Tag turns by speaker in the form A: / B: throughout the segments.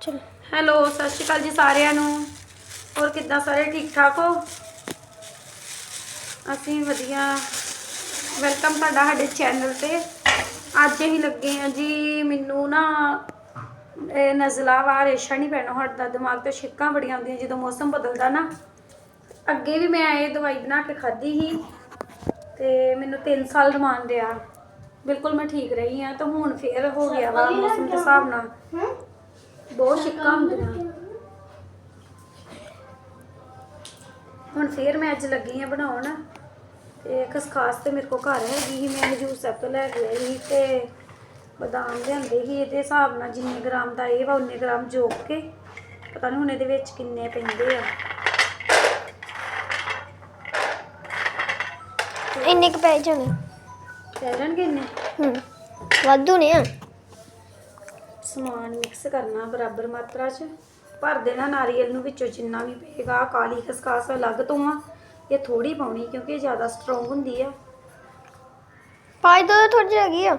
A: ਚਲੋ।
B: ਹੈਲੋ ਸਤਿ ਸ਼੍ਰੀ ਅਕਾਲ ਜੀ ਸਾਰਿਆਂ ਨੂੰ। ਹੋਰ ਕਿੱਦਾਂ ਸਾਰੇ? ਠੀਕ ਠਾਕ ਹੋ? ਅਸੀਂ ਵਧੀਆ। ਵੈਲਕਮ ਤੁਹਾਡਾ ਸਾਡੇ ਚੈਨਲ ਤੇ। ਅੱਜ ਅਸੀਂ ਲੱਗੇ ਆ ਜੀ ਮੈਨੂੰ ਨਾ ਇਹ ਨਜ਼ਲਾ ਵਾ ਰੇਸ਼ਾ ਨਹੀਂ ਪੈਣਾ ਹਟਦਾ ਦਿਮਾਗ ਤੇ ਛਿੱਕਾਂ ਬੜੀਆਂ ਆਉਂਦੀਆਂ ਜਦੋਂ ਮੌਸਮ ਬਦਲਦਾ ਨਾ। ਅੱਗੇ ਵੀ ਮੈਂ ਇਹ ਦਵਾਈ ਬਣਾ ਕੇ ਖਾਧੀ ਸੀ ਤੇ ਮੈਨੂੰ 3 ਸਾਲ ਰਿਮਾਂਡ ਆ ਬਿਲਕੁਲ ਮੈਂ ਠੀਕ ਰਹੀ ਆ ਤਾਂ ਹੁਣ ਫੇਰ ਹੋ ਗਿਆ ਵਾ ਮੌਸਮ ਦੇ ਹਿਸਾਬ ਨਾਲ। ਬਹੁਤ ਛਿੱਕਾਂ ਹੁੰਦੀਆਂ ਹੁਣ ਫੇਰ ਮੈਂ ਅੱਜ ਲੱਗੀ ਆ ਬਣਾਉਣ। ਤੇ ਖਸਖਾਸ ਤੇ ਮੇਰੇ ਕੋ ਘਰ ਹੈਗੀ ਸੀ ਮੈਂ ਹਜੂਰ ਸਾਹਿਬ ਤੋਂ ਲੈ ਕੇ ਆਈ ਸੀ ਤੇ ਬਦਾਮ ਲਿਆਂਦੇ ਸੀ। ਇਹਦੇ ਹਿਸਾਬ ਨਾਲ ਜਿੰਨੇ ਗ੍ਰਾਮ ਦਾ ਇਹ ਵਾ ਉਨੇ ਗ੍ਰਾਮ ਜੋੜ ਕੇ ਪਤਾ ਨਹੀਂ ਹੁਣ ਇਹਦੇ ਵਿੱਚ ਕਿੰਨੇ ਪੈਂਦੇ ਆ।
A: ਇੰਨੇ ਕੁ ਪੈ ਜਾਣੇ।
B: ਪੈ ਜਾਣਗੇ ਇੰਨੇ?
A: ਹੂੰ ਵਾਧੂ ਨੇ ਆ।
B: ਸਮਾਨ ਮਿਕਸ ਕਰਨਾ ਬਰਾਬਰ ਮਾਤਰਾ 'ਚ। ਭਰ ਦੇਣਾ ਨਾਰੀਅਲ ਨੂੰ ਵਿੱਚੋਂ ਜਿੰਨਾ ਵੀ ਪਏਗਾ ਕਾਲੀ ਖਸਖਾਸ ਅਲੱਗ ਤੋਂ ਆ। ਇਹ ਥੋੜੀ ਪਾਉਣੀ ਕਿਉਂਕਿ ਇਹ ਜ਼ਿਆਦਾ ਸਟਰੋਂਗ ਹੁੰਦੀ ਆ।
A: ਪਾਈ ਦੋ ਥੋੜੀ ਜਿਹੀ ਹੈਗੀ ਆ।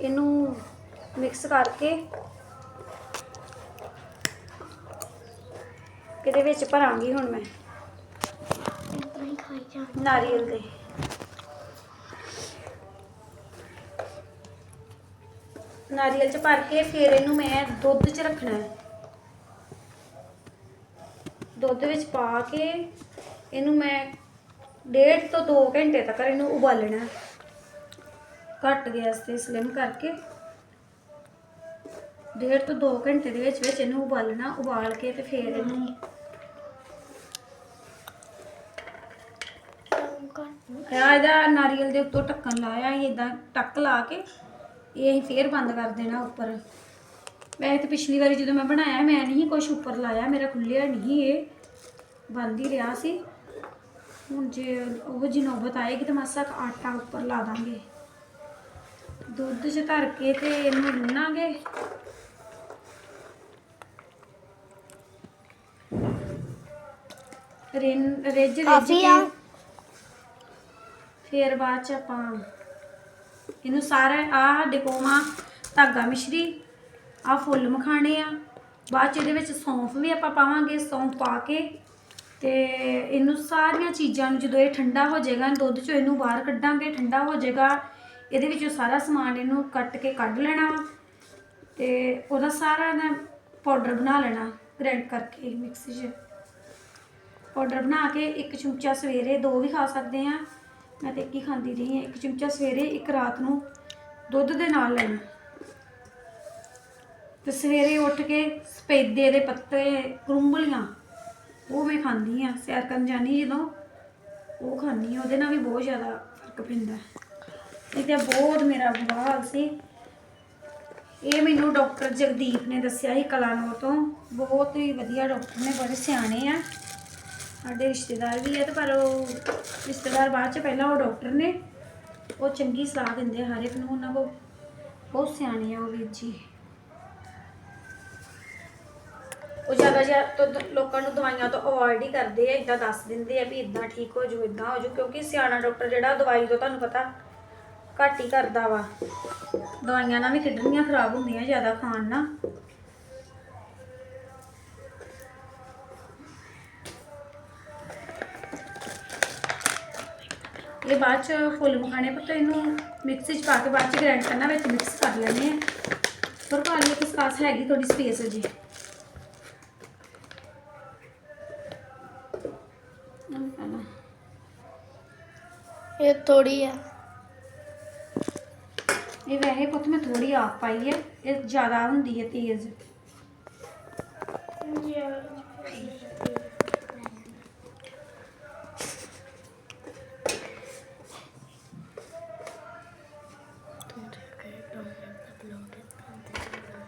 B: ਇਹਨੂੰ ਮਿਕਸ ਕਰਕੇ ਇਹਦੇ ਵਿੱਚ ਭਰਾਂਗੀ ਹੁਣ ਮੈਂ। ਨਾਰੀਅਲ ਦੇ। ਨਾਰੀਅਲ ਚ ਭਰ ਕੇ ਫਿਰ ਇਹਨੂੰ ਮੈਂ ਦੁੱਧ ਚ ਰੱਖਣਾ ਹੈ। ਦੁੱਧ ਵਿੱਚ ਪਾ ਕੇ ਇਹਨੂੰ ਮੈਂ ਡੇਢ ਤੋਂ 2 ਘੰਟੇ ਤੱਕ ਇਹਨੂੰ ਉਬਾਲਣਾ ਘੱਟ ਗੈਸ ਤੇ ਸਲਿਮ ਕਰਕੇ ਡੇਢ ਤੋਂ 2 ਘੰਟੇ ਦੇ ਵਿੱਚ ਵਿੱਚ ਇਹਨੂੰ ਉਬਾਲਣਾ ਉਬਾਲ ਕੇ ਤੇ ਫਿਰ ਇਹਨੂੰ ਇਹਦਾ ਨਾਰੀਅਲ ਦੇ ਉੱਤੋਂ ਢੱਕਣ ਲਾਇਆ ਇਦਾਂ ਟੱਕ ਲਾ ਕੇ ਇਹ ਅਸੀਂ ਫੇਰ ਬੰਦ ਕਰ ਦੇਣਾ ਉੱਪਰ। ਵੈਸੇ ਤੇ ਪਿਛਲੀ ਵਾਰੀ ਜਦੋਂ ਮੈਂ ਬਣਾਇਆ ਮੈਂ ਨਹੀਂ ਕੁਝ ਉੱਪਰ ਲਾਇਆ ਮੇਰਾ ਖੁੱਲਿਆ ਨਹੀਂ ਇਹ। ਬੰਦ ਹੀ ਰਿਹਾ ਸੀ। ਹੁਣ ਜੇ ਉਹ ਜੀ ਨੌਬਤ ਆਏਗੀ ਤਾਂ ਮਾਸਾ ਆਟਾ ਉੱਪਰ ਲਾ ਦਾਂਗੇ। ਦੁੱਧ 'ਚ ਧਰ ਕੇ ਤੇ ਇਹਨੂੰ ਰਿੰਨਾਂਗੇ ਰਿੰਨ
A: ਕਾਫੀ
B: ਕੇ। ਫਿਰ ਬਾਅਦ ਚ ਆਪਾਂ ਇਹਨੂੰ ਸਾਰਾ ਆ ਸਾਡੇ ਕੋਲ ਧਾਗਾ ਮਿਸ਼ਰੀ, ਆ ਫੁੱਲ ਮਖਾਣੇ ਆ। ਬਾਅਦ ਚ ਇਹਦੇ ਵਿੱਚ ਸੌਂਫ ਵੀ ਆਪਾਂ ਪਾਵਾਂਗੇ, ਸੌਂਫ ਪਾ ਕੇ। ਤੇ ਇਹਨੂੰ ਸਾਰੀਆਂ ਚੀਜ਼ਾਂ ਨੂੰ ਜਦੋਂ ਇਹ ਠੰਡਾ ਹੋ ਜਾਏਗਾ, ਦੁੱਧ ਚੋਂ ਇਹਨੂੰ ਬਾਹਰ ਕੱਢਾਂਗੇ, ਠੰਡਾ ਹੋ ਜਾਏਗਾ। ਇਹਦੇ ਵਿੱਚੋਂ ਸਾਰਾ ਸਮਾਨ ਇਹਨੂੰ ਕੱਟ ਕੇ ਕੱਢ ਲੈਣਾ ਵਾ। ਤੇ ਉਹਦਾ ਸਾਰਾ ਨਾ ਪਾਊਡਰ ਬਣਾ ਲੈਣਾ ਗ੍ਰਾਈਂਡ ਕਰਕੇ ਮਿਕਸੀ 'ਚ। ਪਾਊਡਰ ਬਣਾ ਕੇ ਇੱਕ ਚਮਚਾ ਸਵੇਰੇ ਦੋ ਵੀ ਖਾ ਸਕਦੇ ਆ। ਮੈਂ ਤੇ ਇੱਕ ਹੀ ਖਾਂਦੀ ਰਹੀ ਹਾਂ, ਇੱਕ ਚਮਚਾ ਸਵੇਰੇ, ਇੱਕ ਰਾਤ ਨੂੰ ਦੁੱਧ ਦੇ ਨਾਲ ਲੈਣਾ। ਤੇ ਸਵੇਰੇ ਉੱਠ ਕੇ ਸਪੈਦੇ ਦੇ ਪੱਤੇ, ਕਰੁੰਬਲੀਆਂ, ਉਹ ਮੈਂ ਖਾਂਦੀ ਆ ਸੈਰ ਕਰਨ ਜਾਨੀ ਜਦੋਂ, ਉਹ ਖਾਂਦੀ ਆ ਉਹਦੇ ਨਾਲ ਵੀ ਬਹੁਤ ਜ਼ਿਆਦਾ ਫ਼ਰਕ ਪੈਂਦਾ। ਇਹ ਤੇ ਬਹੁਤ ਮੇਰਾ ਬੁਰਾ ਹਾਲ ਸੀ। ਇਹ ਮੈਨੂੰ ਡਾਕਟਰ ਜਗਦੀਪ ਨੇ ਦੱਸਿਆ ਸੀ ਕਲਾਨੌਰ ਤੋਂ। ਬਹੁਤ ਹੀ ਵਧੀਆ ਡਾਕਟਰ ਨੇ, ਬੜੇ ਸਿਆਣੇ ਆ। ਸਾਡੇ ਰਿਸ਼ਤੇਦਾਰ ਵੀ ਹੈ ਤੇ ਪਰ ਉਹ ਰਿਸ਼ਤੇਦਾਰ ਬਾਅਦ ਚ ਪਹਿਲਾਂ ਉਹ ਡਾਕਟਰ ਨੇ ਉਹ ਚੰਗੀ ਸਲਾਹ ਦਿੰਦੇ ਆ ਹਰ ਇੱਕ ਨੂੰ ਉਹਨਾਂ ਕੋ ਬਹੁਤ ਸਿਆਣੇ ਆ ਉਹ ਵੀਰ ਜੀ। ਉਹ ਜ਼ਿਆਦਾ ਜਿਆ ਤੋਂ ਲੋਕਾਂ ਨੂੰ ਦਵਾਈਆਂ ਤੋਂ ਅਵੋਇਡ ਹੀ ਕਰਦੇ ਆ ਇਦਾਂ ਦੱਸ ਦਿੰਦੇ ਆ ਵੀ ਇਦਾਂ ਠੀਕ ਹੋ ਜਾਓ ਇਦਾਂ ਹੋ ਜਾਓ ਕਿਉਂਕਿ ਸਿਆਣਾ ਡਾਕਟਰ ਜਿਹੜਾ ਦਵਾਈ ਤੋਂ ਤੁਹਾਨੂੰ ਪਤਾ ਘੱਟ ਹੀ ਕਰਦਾ ਵਾ। ਦਵਾਈਆਂ ਨਾਲ ਵੀ ਕਿਡਨੀਆਂ ਖਰਾਬ ਹੁੰਦੀਆਂ ਜ਼ਿਆਦਾ ਖਾਣ ਨਾਲ। ਇਹ ਬਾਅਦ ਚ ਫੁੱਲ ਮਖਾਣੇ ਪੁੱਤ ਇਹਨੂੰ ਮਿਕਸੀ ਚ ਪਾ ਕੇ ਬਾਅਦ ਚ ਗ੍ਰਾਈਂਡ ਕਰਨਾ ਵਿੱਚ ਮਿਕਸ ਕਰ ਲੈਣੇ ਆ ਪਰ ਪਾ ਲਈ ਕਿਸ ਕਾਸ ਹੈਗੀ ਥੋੜੀ ਸਪੇਸ ਜੀ
A: ਇਹ ਥੋੜੀ ਆ।
B: ਇਹ ਵੈਸੇ ਪੁੱਤ ਮੈਂ ਥੋੜੀ ਆਪ ਪਾਈ ਹੈ ਇਹ ਜ਼ਿਆਦਾ ਹੁੰਦੀ ਹੈ ਤੇਜ਼।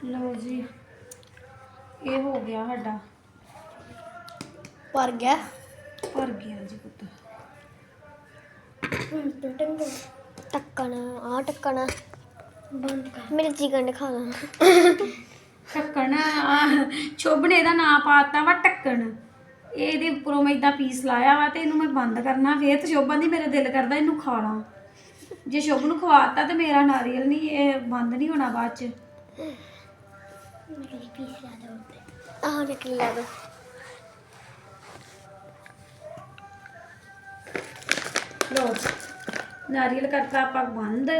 B: ਲਓ ਜੀ ਇਹ ਹੋ ਗਿਆ ਸਾਡਾ।
A: ਭਰ ਗਿਆ।
B: ਭਰ ਗਿਆ ਜੀ ਪੁੱਤ।
A: ਟੱਕਣ ਆ ਟੱਕਣ ਮੇਰੇ ਚਿਕਨ ਖਾ ਲਾ।
B: ਢੱਕਣ ਆ ਚੋਬਣੇ ਦਾ ਨਾਂ ਪਾਤਾ ਵਾ ਇਹ ਇਹਦੇ ਉੱਪਰੋਂ ਮੈਂ ਇਦਾਂ ਪੀਸ ਲਾਇਆ ਵਾ ਤੇ ਇਹਨੂੰ ਮੈਂ ਬੰਦ ਕਰਨਾ। ਫੇਰ ਤੇ ਸ਼ੋਭਾ ਦੀ ਮੇਰਾ ਦਿਲ ਕਰਦਾ ਇਹਨੂੰ ਖਾ ਲਾਂ। ਜੇ ਸ਼ੁਭ ਨੂੰ ਖਵਾਤਾ ਤੇ ਮੇਰਾ ਨਾਰੀਅਲ ਨਹੀਂ ਇਹ ਬੰਦ ਨਹੀਂ ਹੋਣਾ ਬਾਅਦ ਚ।
A: ਦੋ ਲਾ ਦੋ।
B: ਨਾਰੀਅਲ ਕਰਤਾ ਆਪਾਂ ਬੰਦ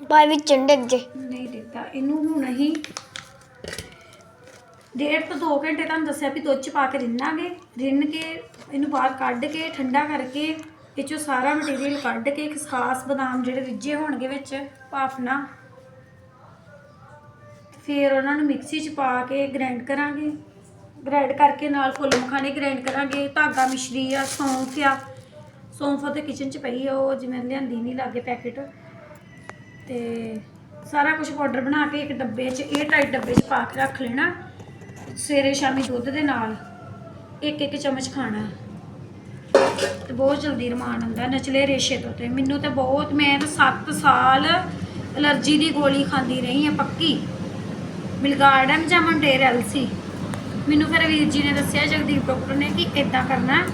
A: ਬਾਈ ਵਿੱਚ ਚੰਡੇ ਜੇ
B: ਨਹੀਂ ਦਿੱਤਾ ਇਹਨੂੰ ਹੁਣ ਅਸੀਂ ਡੇਢ ਤੋਂ 2 ਘੰਟੇ ਤੁਹਾਨੂੰ ਦੱਸਿਆ ਵੀ ਦੁੱਧ ਚ ਪਾ ਕੇ ਰਿੰਨਾਂਗੇ। ਰਿੰਨ ਕੇ ਇਹਨੂੰ ਬਾਹਰ ਕੱਢ ਕੇ ਠੰਡਾ ਕਰਕੇ ਇਹ ਚੋਂ ਸਾਰਾ ਮਟੀਰੀਅਲ ਕੱਢ ਕੇ ਖਸਖਾਸ ਬਦਾਮ ਜਿਹੜੇ ਰਿੱਝੇ ਹੋਣਗੇ ਵਿੱਚ ਭਾਫ ਨਾਲ। ਫਿਰ ਉਹਨਾਂ ਨੂੰ ਮਿਕਸੀ 'ਚ ਪਾ ਕੇ ਗ੍ਰਾਈਂਡ ਕਰਾਂਗੇ। ਗ੍ਰਾਈਂਡ ਕਰਕੇ ਨਾਲ ਫੁੱਲ ਮਖਾਣੇ ਗ੍ਰਾਈਂਡ ਕਰਾਂਗੇ। ਧਾਗਾ, ਮਿਸ਼ਰੀ ਆ, ਸੌਂਫ ਆ। ਸੌਂਫ ਤੇ ਕਿਚਨ 'ਚ ਪਈ ਆ, ਉਹ ਜਿਵੇਂ ਲਿਆਂਦੀ ਨਹੀਂ ਲਾਗੇ ਪੈਕੇਟ ਤੇ ਸਾਰਾ ਕੁਝ ਪਾਊਡਰ ਬਣਾ ਕੇ ਇੱਕ ਡੱਬੇ 'ਚ, ਇਹ ਟਾਈਟ ਡੱਬੇ 'ਚ ਪਾ ਕੇ ਰੱਖ ਲੈਣਾ। ਸਵੇਰੇ ਸ਼ਾਮੀ ਦੁੱਧ ਦੇ ਨਾਲ ਇੱਕ ਇੱਕ ਚਮਚ ਖਾਣਾ। ਤੇ ਬਹੁਤ ਜਲਦੀ ਰਮਾਨ ਆਉਂਦਾ ਨਚਲੇ ਰੇਸ਼ੇ ਤੋਂ ਤੇ। ਮੈਨੂੰ ਤਾਂ ਬਹੁਤ, ਮੈਂ ਤਾਂ 7 ਸਾਲ ਅਲਰਜੀ ਦੀ ਗੋਲੀ ਖਾਂਦੀ ਰਹੀ ਆ ਪੱਕੀ। ਮਿਲਗਾਰਡਨ ਜਾਂ ਮੰਡੇਰਲ ਸੀ ਮੈਨੂੰ ਫਿਰ ਵੀਰ ਜੀ ਨੇ ਦੱਸਿਆ, ਜਗਦੀਪ ਡਾਕਟਰ ਨੇ ਕਿ ਇਦਾਂ ਕਰਨਾ ਹੈ।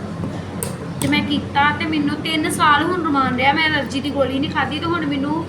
B: ਤੇ ਮੈਂ ਕੀਤਾ ਤੇ ਮੈਨੂੰ 3 ਸਾਲ ਹੁਣ ਰਮਾਨ ਰਿਹਾ, ਮੈਂ ਅਲਰਜੀ ਦੀ ਗੋਲੀ ਨਹੀਂ ਖਾਧੀ ਤੇ ਹੁਣ ਮੈਨੂੰ